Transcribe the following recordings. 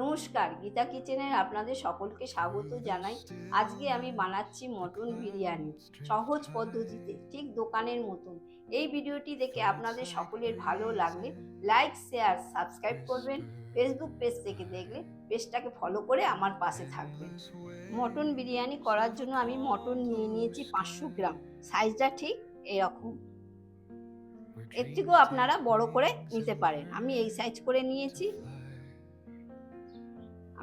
নমস্কার, গীতা কিচেনের আপনাদের সকলকে স্বাগত জানাই। আজকে আমি বানাচ্ছি মটন বিরিয়ানি, সহজ পদ্ধতিতে, ঠিক দোকানের মতন। এই ভিডিওটি দেখে আপনাদের সকলের ভালো লাগলে লাইক, শেয়ার, সাবস্ক্রাইব করবেন, ফেসবুক পেজ থেকে দেখলে পেজটাকে ফলো করে আমার পাশে থাকবেন। মটন বিরিয়ানি করার জন্য আমি মটন নিয়ে নিয়েছি পাঁচশো গ্রাম। সাইজটা ঠিক এরকম। এর থেকেও আপনারা বড় করে নিতে পারেন। আমি এই সাইজ করে নিয়েছি।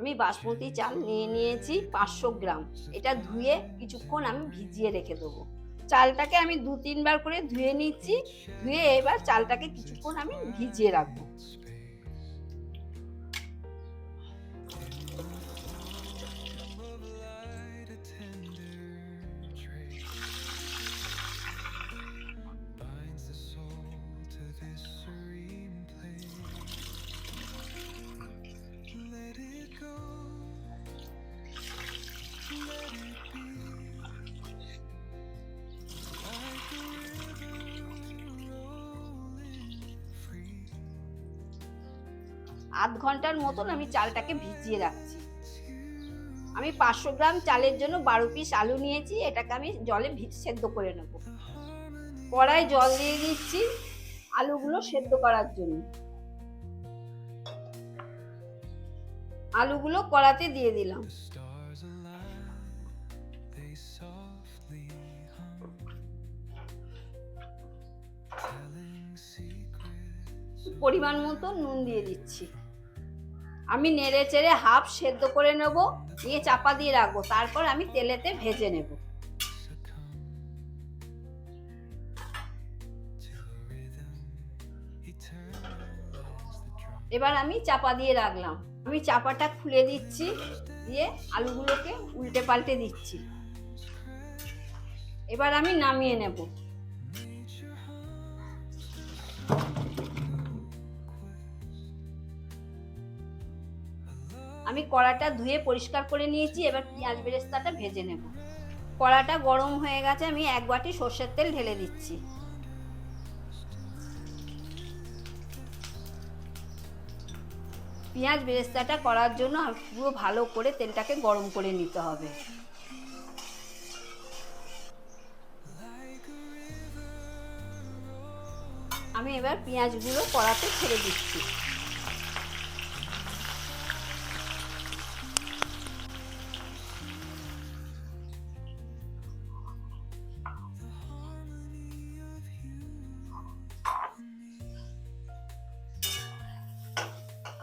আমি বাসমতি চাল নিয়ে নিয়েছি পাঁচশো গ্রাম। এটা ধুয়ে কিছুক্ষণ আমি ভিজিয়ে রেখে দেবো। চালটাকে আমি দু তিনবার করে ধুয়ে নিচ্ছি। ধুয়ে এবার চালটাকে কিছুক্ষণ আমি ভিজিয়ে রাখব। আধ ঘণ্টার মতন আমি চালটাকে ভিজিয়ে রাখছি। আমি পাঁচশো গ্রাম চালের জন্য বারো পিস আলু নিয়েছি, এটাকে আমি জলে সেদ্ধ করে নেব। কড়াই জল দিয়ে দিচ্ছি আলুগুলো সেদ্ধ করার জন্য। আলুগুলো কড়াতে দিয়ে দিলাম. পরিমাণ মতো নুন দিয়ে দিচ্ছি। আমি নেড়ে চেড়ে হাফ সেদ্ধ করে নেব, নিয়ে চাপা দিয়ে রাখব। তারপর আমি তেলেতে ভেজে নেব. এবার আমি চাপা দিয়ে রাখলাম। আমি চাপাটা খুলে দিচ্ছি, দিয়ে আলুগুলোকে উল্টে পাল্টে দিচ্ছি। এবার আমি নামিয়ে নেব। আমি কড়াটা ধুয়ে পরিষ্কার করে নিয়েছি, এবার পেঁয়াজ বেরেস্তাটা ভেজে নেব। কড়াটা গরম হয়ে গেছে, আমি এক বাটি সর্ষের তেল ঢেলে দিচ্ছি। পেঁয়াজ বেরেস্তাটা করার জন্য পুরো ভালো করে তেলটাকে গরম করে নিতে হবে। আমি এবার পেঁয়াজগুলো কড়াতে ছেড়ে দিচ্ছি।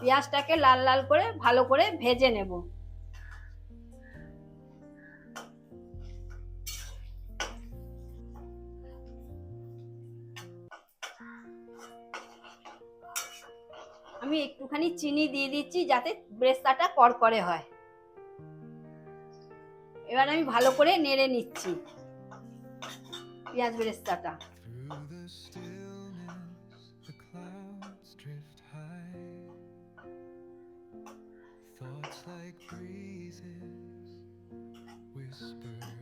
পেঁয়াজটাকে লাল লাল করে ভালো করে ভেজে নেব। আমি একটুখানি চিনি দিয়ে দিচ্ছি যাতে ব্রেস্তাটা করকরে হয়। এবার আমি ভালো করে নেড়ে নিচ্ছি পেঁয়াজ ব্রেস্তাটা।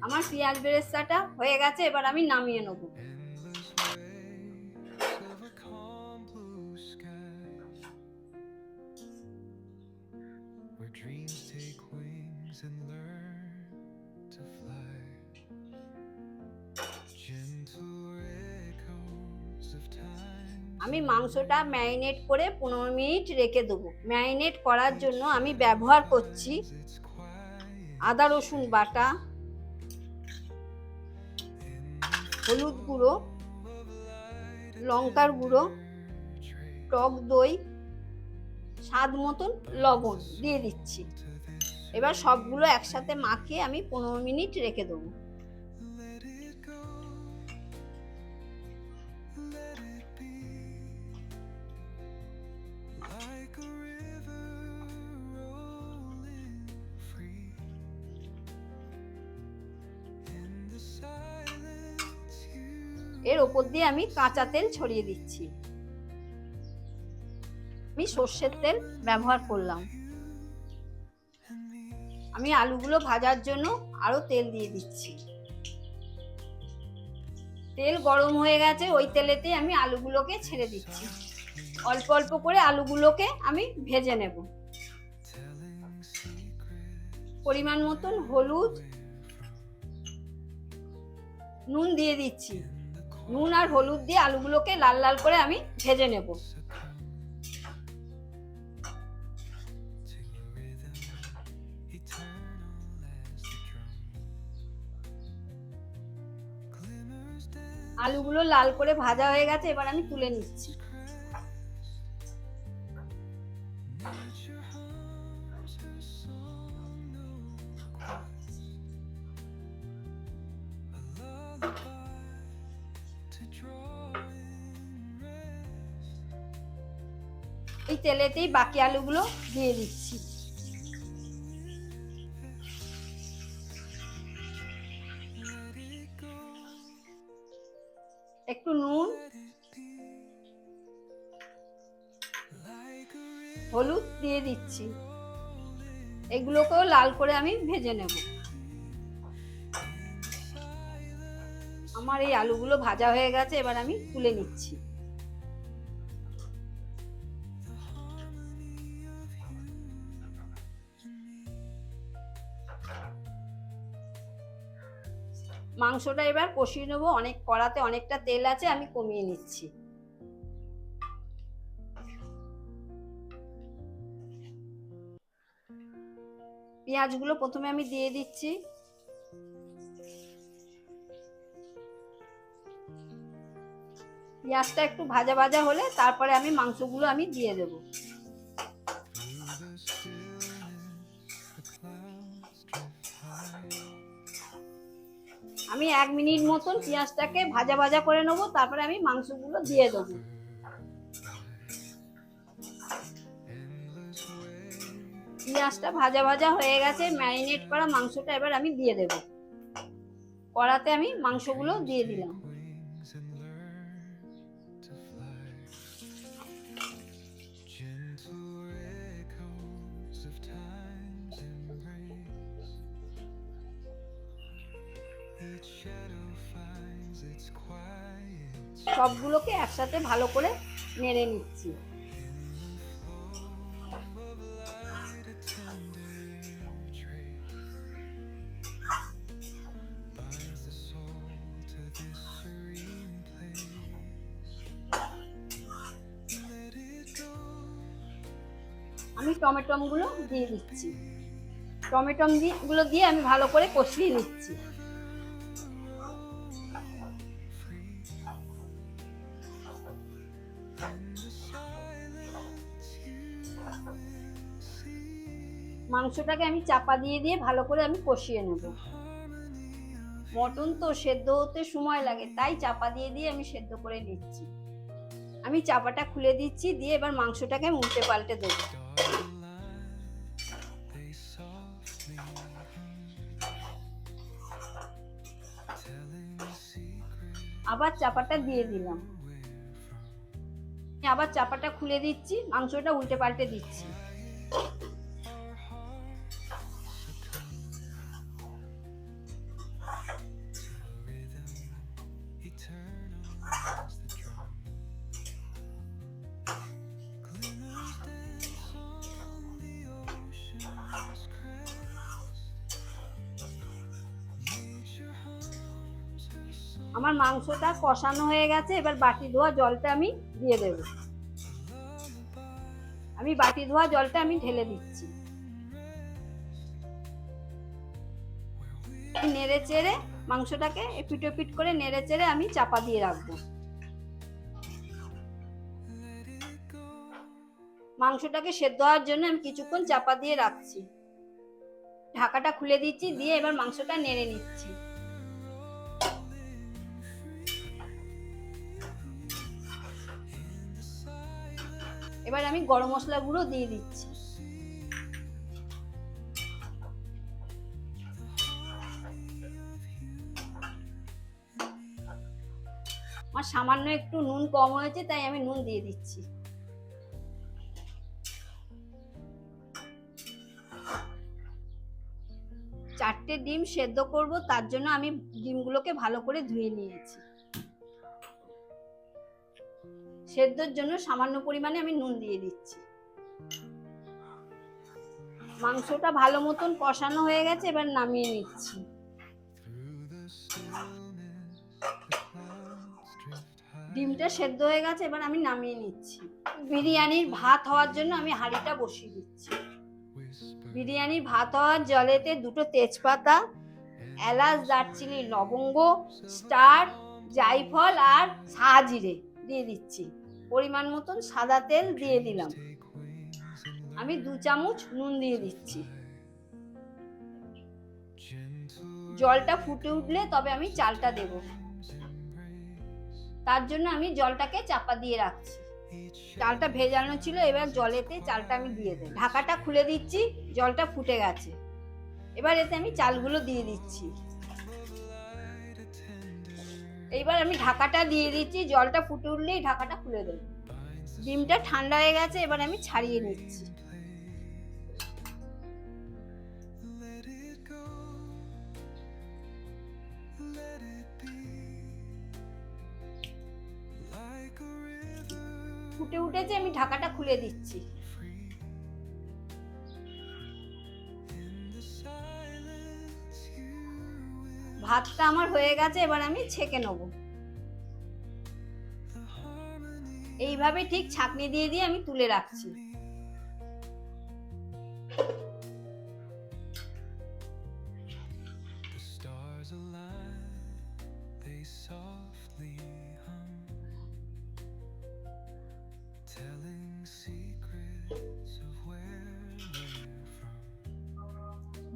আমার পেঁয়াজ বেরেস্তাটা হয়ে গেছে এবার আমি নামিয়ে নেব। মাংসটা ম্যারিনেট করে পনেরো মিনিট রেখে দেবো। ম্যারিনেট করার জন্য আমি ব্যবহার করছি আদা, রসুন বাটা, হলুদ গুঁড়ো, লঙ্কার গুঁড়ো, টক দই, স্বাদ মতন লবণ দিয়ে দিচ্ছি। এবার সবগুলো একসাথে মাখিয়ে আমি পনেরো মিনিট রেখে দেবো। এর ওপর দিয়ে আমি কাঁচা তেল ছড়িয়ে দিচ্ছি। আমি সর্ষের তেল ব্যবহার করলাম। আমি আলুগুলো ভাজার জন্য আরও তেল দিয়ে দিচ্ছি। তেল গরম হয়ে গেছে, ওই তেলেতে আমি আলুগুলোকে ছেড়ে দিচ্ছি। অল্প অল্প করে আলুগুলোকে আমি ভেজে নেব। পরিমাণ মতন হলুদ, নুন দিয়ে দিচ্ছি। নুন আর হলুদ দিয়ে আলুগুলোকে লাল লাল করে আমি ভেজে নেব। আলুগুলো লাল করে ভাজা হয়ে গেছে, এবার আমি তুলে নিচ্ছি। এই তেলেতেই বাকি আলুগুলো দিয়ে দিচ্ছি। একটু নুন, হলুদ দিয়ে দিচ্ছি। এগুলোকেও লাল করে আমি ভেজে নেব। আমার এই আলুগুলো ভাজা হয়ে গেছে, এবার আমি তুলে নিচ্ছি। মাংসটা এবার কষিয়ে নেব। অনেক কড়াতে অনেকটা তেল আছে, আমি কমিয়ে নিচ্ছি। পেঁয়াজগুলো প্রথমে আমি দিয়ে দিচ্ছি। পেঁয়াজটা একটু ভাজা ভাজা হলে তারপরে আমি মাংসগুলো আমি দিয়ে দেব। আমি এক মিনিট মতন পেঁয়াজটাকে ভাজা ভাজা করে নেব, তারপরে আমি মাংসগুলো দিয়ে দেবো। পেঁয়াজটা ভাজা ভাজা হয়ে গেছে, ম্যারিনেট করা মাংসটা এবার আমি দিয়ে দেবো। কড়াতে আমি মাংসগুলো দিয়ে দিলাম। সবগুলোকে একসাথে ভালো করে নেড়ে নিচ্ছি। আমি টমেটমগুলো দিয়ে দিচ্ছি। টমেটমগুলো দিয়ে আমি ভালো করে কষিয়ে নিচ্ছি। মাংসটাকে আমি চাপা দিয়ে দিয়ে ভালো করে আমি কষিয়ে নেব। মটন তো সেদ্ধ হতে সময় লাগে, তাই চাপা দিয়ে দিয়ে আমি সেদ্ধ করে নিচ্ছি। আমি চাপাটা খুলে দিচ্ছি, দিয়ে এবার মাংসটাকে উল্টে পাল্টে দেবো। আবার চাপাটা দিয়ে দিলাম। আবার চাপাটা খুলে দিচ্ছি মাংসটা উল্টে পাল্টে দিচ্ছি। কষানো হয়ে গেছে, এবার বাটি ধোয়া জলটা আমি দিয়ে দেব। আমি বাটি ধোয়া জলটা আমি ঢেলে দিচ্ছি। নেড়ে চেড়ে মাংসটাকে এপিট ওপিট করে নেড়ে চেড়ে আমি চাপা দিয়ে রাখব। মাংসটাকে সেদ্ধ হওয়ার জন্য আমি কিছুক্ষণ চাপা দিয়ে রাখছি। ঢাকাটা খুলে দিচ্ছি, দিয়ে এবার মাংসটা নেড়ে নিচ্ছি। এবার আমি গরম মশলা গুঁড়ো দিয়ে দিচ্ছি। আমার সামান্য একটু নুন কম হয়েছে, তাই আমি নুন দিয়ে দিচ্ছি। চারটে ডিম সেদ্ধ করব, তার জন্য আমি ডিমগুলোকে ভালো করে ধুয়ে নিয়েছি। সেদ্ধর জন্য সামান্য পরিমাণে আমি নুন দিয়ে দিচ্ছি। মাংসটা ভালো মতন কষানো হয়ে গেছে, এবার নামিয়ে নিচ্ছি। ডিমটা সেদ্ধ হয়ে গেছে, এবার আমি নামিয়ে নিচ্ছি। বিরিয়ানির ভাত হওয়ার জন্য আমি হাঁড়িটা বসিয়ে দিচ্ছি। বিরিয়ানির ভাত হওয়ার জলেতে দুটো তেজপাতা, এলাচ, দারচিনি, লবঙ্গ, স্টার, জায়ফল আর সাজিরে দিয়ে দিচ্ছি। পরিমাণ মতন সাদা তেল দিয়ে দিলাম। আমি দু চামচ নুন দিয়ে দিচ্ছি। জলটা ফুটে উঠলে তবে আমি চালটা দেব। তার জন্য আমি জলটাকে চাপা দিয়ে রাখছি। চালটা ভেজানো ছিল, এবার জলেতে চালটা আমি দিয়ে দেব। ঢাকাটা খুলে দিচ্ছি, জলটা ফুটে গেছে। এবার এতে আমি চালগুলো দিয়ে দিচ্ছি। এইবার আমি ঢাকাটা দিয়ে দিচ্ছি, জলটা ফুটে উঠলেই ঢাকাটা খুলে দেব। ডিমটা ঠান্ডা হয়ে গেছে, এবার আমি ছাড়িয়ে নিচ্ছি। ফুটে উঠেছে, আমি ঢাকাটা খুলে দিচ্ছি। ভাতটা আমার হয়ে গেছে, এবার আমি ছেঁকে নেব। এইভাবে ঠিক ছাঁকনি দিয়ে দিয়ে আমি তুলে রাখছি।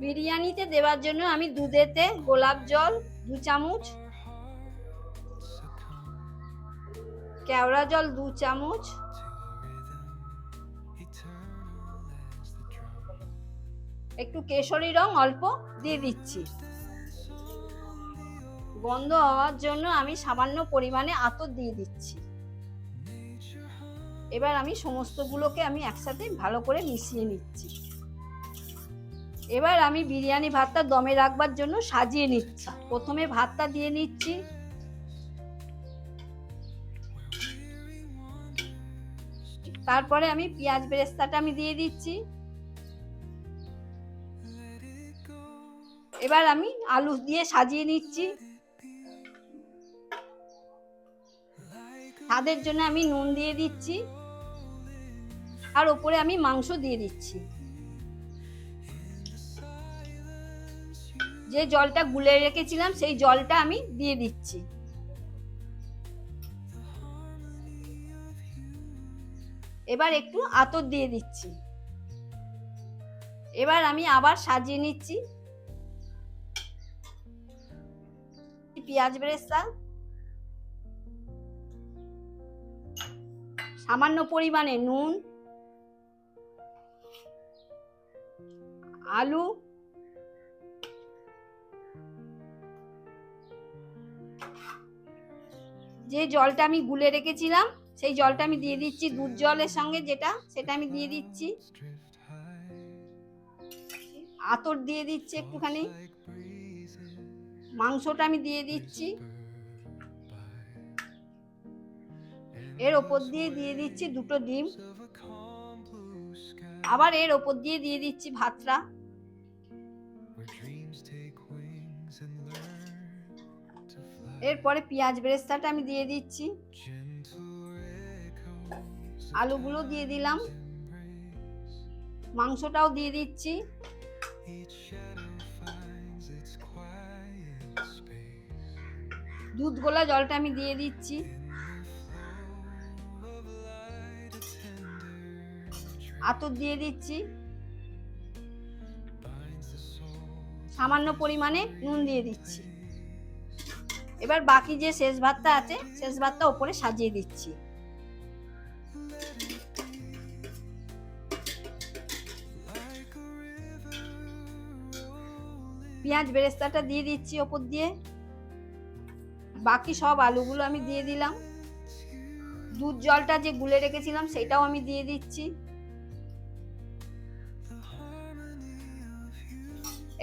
বিরিয়ানিতে দেওয়ার জন্য আমি দুধেতে গোলাপ জল, দু চামচ, কেওড়া জল, দু চামচ. একটু কেশরী রং অল্প দিয়ে দিচ্ছি গন্ধ হওয়ার জন্য আমি সামান্য পরিমাণে আতর দিয়ে দিচ্ছি এবার আমি সমস্তগুলোকে আমি একসাথে ভালো করে মিশিয়ে নিচ্ছি এবার আমি বিরিয়ানি ভাতটা দমে রাখবার জন্য সাজিয়ে নিচ্ছি। প্রথমে ভাতটা দিয়ে নিচ্ছি। তারপরে আমি পেঁয়াজ বেরেস্তাটা আমি দিয়ে দিচ্ছি. এবার আমি আলু দিয়ে সাজিয়ে নিচ্ছি। তাদের জন্য আমি নুন দিয়ে দিচ্ছি। আর ওপরে আমি মাংস দিয়ে দিচ্ছি। যে জলটা গুলে রেখেছিলাম, সেই জলটা আমি দিয়ে দিচ্ছি। এবার একটু আতর দিয়ে দিচ্ছি। এবার আমি আবার সাজিয়ে নিচ্ছি। পেঁয়াজ বেরেস্তা। সামান্য পরিমাণে নুন। আলু। যে জলটা আমি গুলে রেখেছিলাম, সেই জলটা আমি দিয়ে দিচ্ছি দুধ জলের সঙ্গে যেটা, সেটা আমি দিয়ে দিচ্ছি। আতর দিয়ে দিচ্ছি একটুখানি। মাংসটা আমি দিয়ে দিচ্ছি। এর ওপর দিয়ে দিয়ে দিচ্ছি দুটো ডিম। আবার এর ওপর দিয়ে দিয়ে দিচ্ছি ভাতটা। এরপরে পেঁয়াজ বেরেস্তাটা আমি দিয়ে দিচ্ছি। আলুগুলো দিয়ে দিলাম। মাংসটাও দিয়ে দিচ্ছি। দুধ গোলা জলটা আমি দিয়ে দিচ্ছি। আতর দিয়ে দিচ্ছি। সামান্য পরিমাণে নুন দিয়ে দিচ্ছি। এবার বাকি যে শেষ ভাতটা আছে, শেষ ভাতটা ওপরে সাজিয়ে দিচ্ছি. পেঁয়াজ বেরেস্তাটা দিয়ে দিচ্ছি ওপর দিয়ে। বাকি সব আলুগুলো আমি দিয়ে দিলাম। দুধ জলটা যে গুলে রেখেছিলাম, সেটাও আমি দিয়ে দিচ্ছি।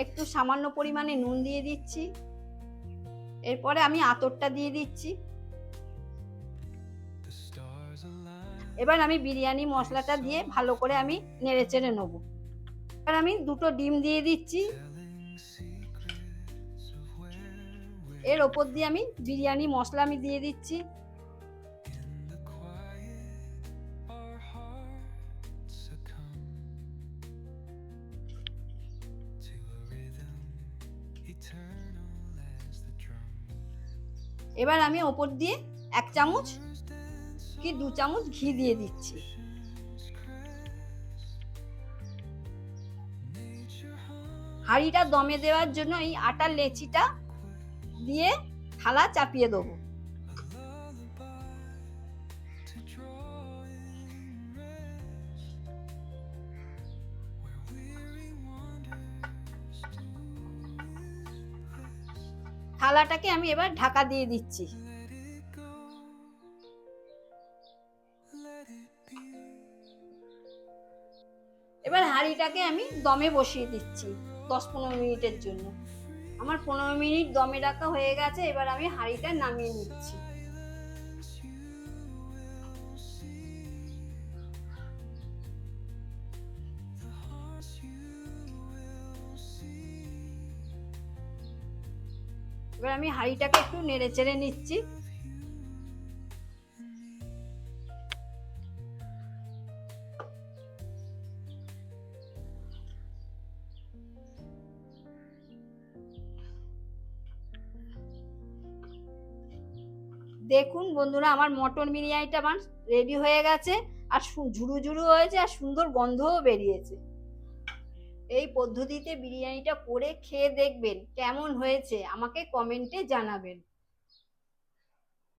একটু সামান্য পরিমাণে নুন দিয়ে দিচ্ছি। এরপরে আমি আতরটা দিয়ে দিচ্ছি. এবার আমি বিরিয়ানি মশলাটা দিয়ে ভালো করে আমি নেড়ে চেড়ে নেব। এবার আমি দুটো ডিম দিয়ে দিচ্ছি। এর ওপর দিয়ে আমি বিরিয়ানি মশলা আমি দিয়ে দিচ্ছি। এবার আমি ওপর দিয়ে এক চামচ কি দু চামচ ঘি দিয়ে দিচ্ছি। হাঁড়িটা দমে দেওয়ার জন্য এই আটার লেচিটা দিয়ে থালা চাপিয়ে দেবো। থালাটাকে আমি এবার ঢাকা দিয়ে দিচ্ছি. এবার হাঁড়িটাকে আমি দমে বসিয়ে দিচ্ছি দশ পনেরো মিনিটের জন্য আমার পনেরো মিনিট দমে রাখা হয়ে গেছে, এবার আমি হাঁড়িটা নামিয়ে নিচ্ছি এবার আমি হাঁড়িটাকে একটু নেড়ে চেড়ে নিচ্ছি। দেখুন বন্ধুরা, আমার মটন বিরিয়ানিটা আমার রেডি হয়ে গেছে, আর ঝুরু ঝুরু হয়েছে, আর সুন্দর গন্ধও বেরিয়েছে। এই পদ্ধতিতে বিরিয়ানিটা করে খেয়ে দেখবেন কেমন হয়েছে আমাকে কমেন্টে জানাবেন।